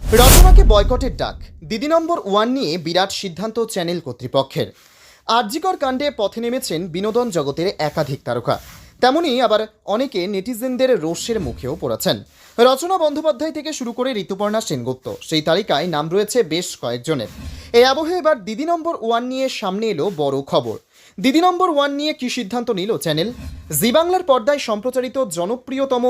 রচনাকে বয়কটের ডাক। দিদি নম্বর ওয়ান নিয়ে বিরাট সিদ্ধান্ত চ্যানেল কর্তৃপক্ষের। আরজিকর কাণ্ডে পথে নেমেছেন বিনোদন জগতের একাধিক তারকা। তেমনি আবার অনেকে নেটিজেনদের রোষের মুখেও পড়েছেন। রচনা বন্দ্যোপাধ্যায় থেকে শুরু করে ঋতুপর্ণা সেনগুপ্ত, সেই তালিকায় নাম রয়েছে বেশ কয়েকজনের। এই আবহে এবার দিদি নম্বর ওয়ান নিয়ে সামনে এলো বড় খবর। দিদি নম্বর ওয়ান নিয়ে কি সিদ্ধান্ত নিল চ্যানেল? জি বাংলার পর্দায় সম্প্রচারিত জনপ্রিয়তম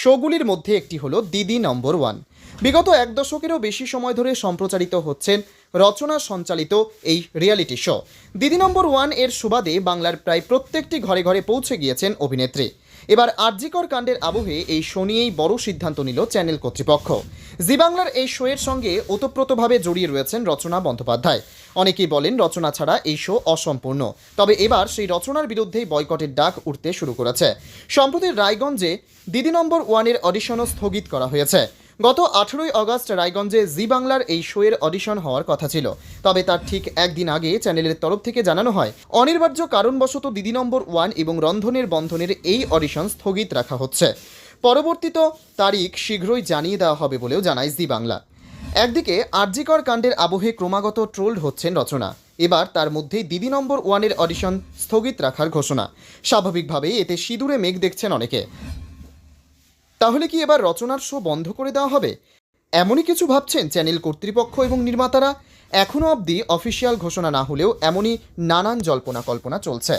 শোগুলির মধ্যে একটি হলো দিদি নম্বর ওয়ান। বিগত এক দশকেরও বেশি সময় ধরে সম্প্রচারিত হচ্ছেন রচনা সঞ্চালিত এই রিয়ালিটি শো। দিদি নম্বর ওয়ানের সুবাদে বাংলার প্রায় প্রত্যেকটি ঘরে ঘরে পৌঁছে গিয়েছেন অভিনেত্রী। এবার আরজিকর কাণ্ডের আবহে এই শো নিয়েই বড় সিদ্ধান্ত নিল চ্যানেল কর্তৃপক্ষ। জি বাংলার এই শোয়ের সঙ্গে ওতপ্রোতভাবে জড়িয়ে রয়েছেন রচনা বন্দ্যোপাধ্যায়। অনেকেই বলেন রচনা ছাড়া এই শো অসম্পূর্ণ। তবে এবার সেই রচনার বিরুদ্ধেই বয়কটের ডাক উঠতে শুরু করেছে। সম্প্রতি রায়গঞ্জে দিদি নম্বর ওয়ানের অডিশনও স্থগিত করা হয়েছে। গত আঠেরোই আগস্ট রায়গঞ্জে জি বাংলার এই শোয়ের অডিশন হওয়ার কথা ছিল। তবে তার ঠিক একদিন আগে চ্যানেলের তরফ থেকে জানানো হয়, অনিবার্য কারণবশত দিদি নম্বর ওয়ান এবং রন্ধনের বন্ধনের এই অডিশন স্থগিত রাখা হচ্ছে। পরবর্তীত তারিখ শীঘ্রই জানিয়ে দেওয়া হবে বলেও জানায় জি বাংলা। একদিকে আরজিকর কাণ্ডের আবহে ক্রমাগত ট্রোলড হচ্ছেন রচনা। এবার তার মধ্যেই দিদি নম্বর ওয়ানের অডিশন স্থগিত রাখার ঘোষণা। স্বাভাবিকভাবেই এতে সিঁদুরে মেঘ দেখছেন অনেকে। তাহলে কি এবার রচনার শো বন্ধ করে দেওয়া হবে? এমনই কিছু ভাবছেন চ্যানেল কর্তৃপক্ষ এবং নির্মাতারা। এখনও অবধি অফিসিয়াল ঘোষণা না হলেও এমনই নানান জল্পনা কল্পনা চলছে।